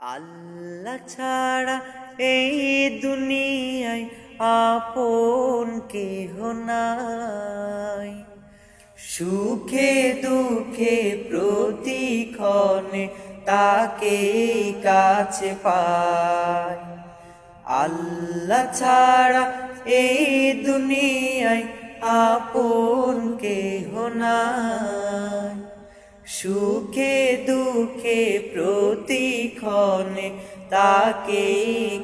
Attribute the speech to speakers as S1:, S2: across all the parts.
S1: আল্লাহ ছাড়া এই দুনিয়ায় আপন কেহ নাই। সুখে দুঃখে প্রতিক্ষণে তাকে কাছে পায়। আল্লাহ ছাড়া এই দুনিয়ায় আপন কেহ নাই। সুখে দুঃখে প্রতিক্ষণে তাকে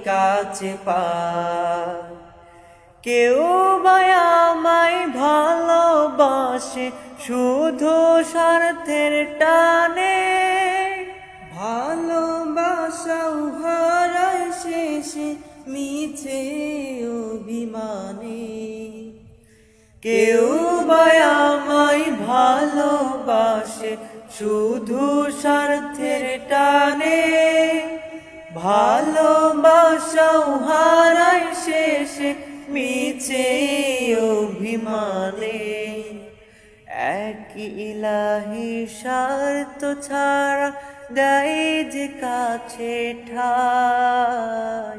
S1: কাছে পায়। কেউ আমায় ভালোবাসে, শুধু স্বার্থের টানে। ভালোবাসাও হারায় শেষে, মিছে অভিমানে। কেউ আমায় ভালোবাসে শুধু স্বার্থের টানে ভালোবাসাও হারায় শেষে মিছে অভিমানে। এক ইলাহি স্বার্থ ছাড়া দেয় যে কাছে ঠাই।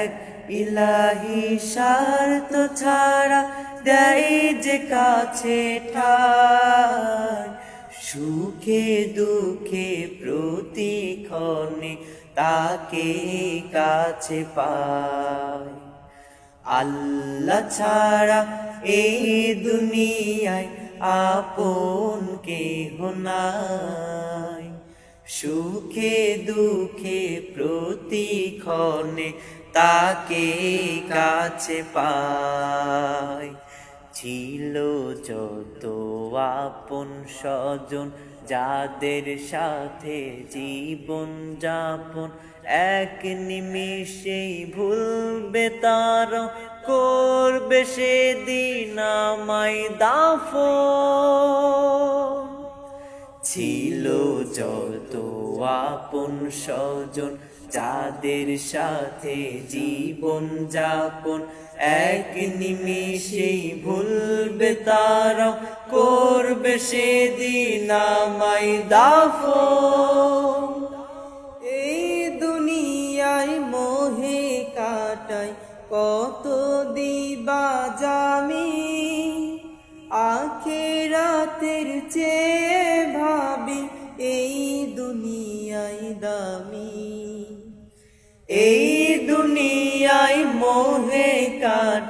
S1: এক ইলাহি স্বার্থ ছাড়া দেয় যে কাছে ঠাই। সুখে দুঃখে প্রতিক্ষণে তাকে কাছে পায়। আল্লাহ ছাড়া এই দুনিয়ায় আপন কেহ নাই। সুখে দুঃখে প্রতিক্ষণে তাকে কাছে পায়। ছিল যত আপন স্বজন, যাদের সাথে জীবন যাপন, এক নিমিষেই ভুলবে তার, করবে সেদিন আমায় দাফন। ছিল যত আপন স্বজন, যাদের সাথে জীবন যাপন, এক নিমিষেই ভুলবে তারা, করবে সেদিন আমায় দাফন। এই দুনিয়ায় মোহে কাটাই, কত দিবা জামি, আখেরাতের চেয়ে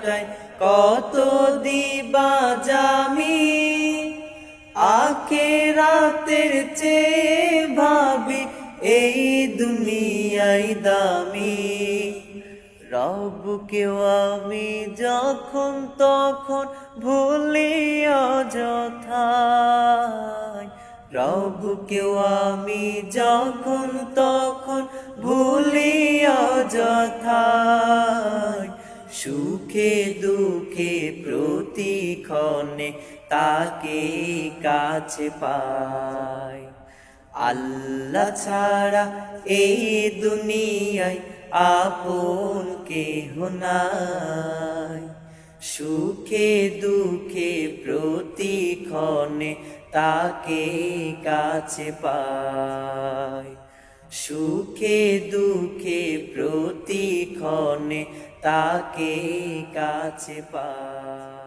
S1: কাটায় কত দিবা জামি, আখেরাতের চেয়ে ভাবি এই দুনিয়ায় দামি। রবকেও আমি যখন তখন ভুলি অযথায়। রবকেও আমি যখন তখন ভুলি অযথায়। সুখে দুঃখে প্রতিক্ষণে তাকে কাছে পায়। আল্লাহ ছাড়া এই দুনিয়ায় আপন কেহ নাই। সুখে দুঃখে প্রতিক্ষণে তাকে কাছে পায়। সুখে দুঃখে প্রতিক্ষণে তাকে কাছে পায়